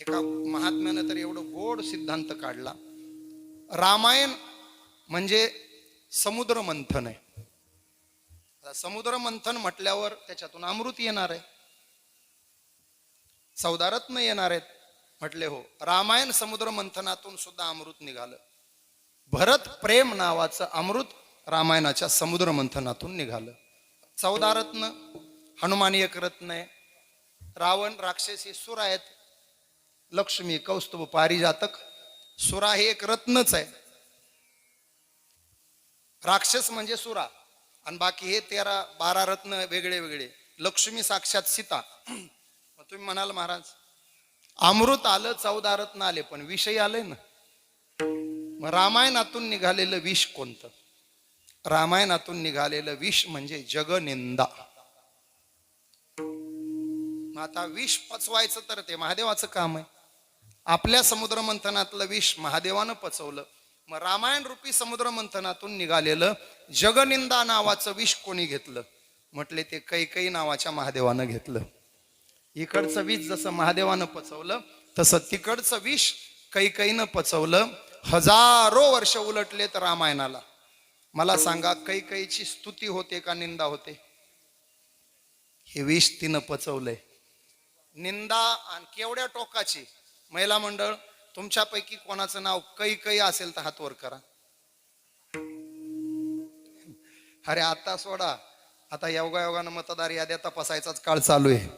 एका महात्म्यानं तर एवढं गोड सिद्धांत काढला. रामायण म्हणजे समुद्र मंथन आहे. समुद्र मंथन म्हटल्यावर त्याच्यातून अमृत येणार आहे. सौदारत्न येणार आहेत म्हटले हो. रामायण समुद्र मंथनातून सुद्धा अमृत निघालं. भरत प्रेम नावाचं अमृत रामायणाच्या समुद्र मंथनातून निघालं. चौदा रत्न हनुमान एक रत्न आहे. रावण राक्षसी सुर आहेत. लक्ष्मी कौस्तुभ पारिजातक सुरा हे एक रत्नच आहे. राक्षस म्हणजे सुरा आणि बाकी हे तेरा बारा रत्न वेगळे वेगळे. लक्ष्मी साक्षात सीता. तुम्ही म्हणाल महाराज अमृत आलं चौदा रत्न आले पण विषय आले ना. मग रामायणातून निघालेलं विष कोणतं? रामायणातून निघालेलं विष म्हणजे जगनिंदा. मग आता विष पचवायचं तर ते महादेवाचं काम आहे. आपल्या समुद्र मंथनातलं विष महादेवानं पचवलं. मग रामायण रूपी समुद्र मंथनातून निघालेलं जगनिंदा नावाचं विष कोणी घेतलं? म्हटले ते कैकई नावाच्या महादेवानं घेतलं. इकडचं विष जसं महादेवानं पचवलं तसं तिकडचं विष कैकईनं पचवलं. हजारो वर्ष उलटलेत रामायणाला. मला सांगा कैकईची स्तुती होते का निंदा होते? हे विष तिनं पचवलंय. निंदा आणि केवढ्या टोकाची? महिला मंडळ तुमच्यापैकी कोणाचं नाव कै कै असेल तर हात वर करा. अरे आता सोडा. आता योगा योगानं मतदार याद्या तपासायचाच काळ चालू आहे.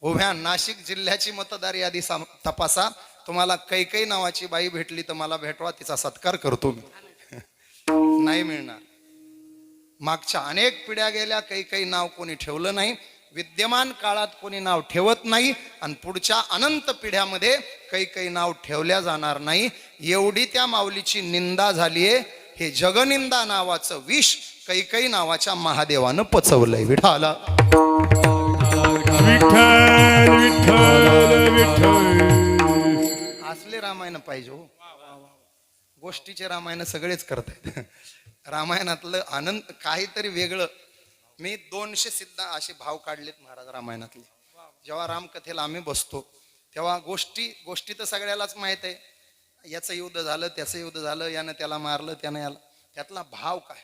उभ्या नाशिक जिल्ह्याची मतदार यादी साम- तपासा. तुम्हाला कैकई नावाची बाई भेटली तर मला भेटवा तिचा सत्कार करतो मी. नाही मिळणार. मागच्या अनेक पिढ्या गेल्या कैकई नाव कोणी ठेवलं नाही. विद्यमान काळात कोणी नाव ठेवत नाही आणि पुढच्या अनंत पिढ्यामध्ये काही काही नाव ठेवल्या जाणार नाही. एवढी त्या माऊलीची निंदा झालीये. हे जगनिंदा नावाचं विष काही काही नावाच्या महादेवानं पचवलंय. विठाला असले रामायण पाहिजे हो. गोष्टीचे रामायण सगळेच करतायत. रामायणातलं आनंद काहीतरी वेगळं. मी दोनशे सिद्ध असे भाव काढलेत महाराज रामायणातले. जेव्हा रामकथेला आम्ही बसतो तेव्हा गोष्टी गोष्टी तर सगळ्यालाच माहीत आहे. याचं युद्ध झालं त्याचं युद्ध झालं यानं त्याला मारलं त्यानं याला. त्यातला भाव काय?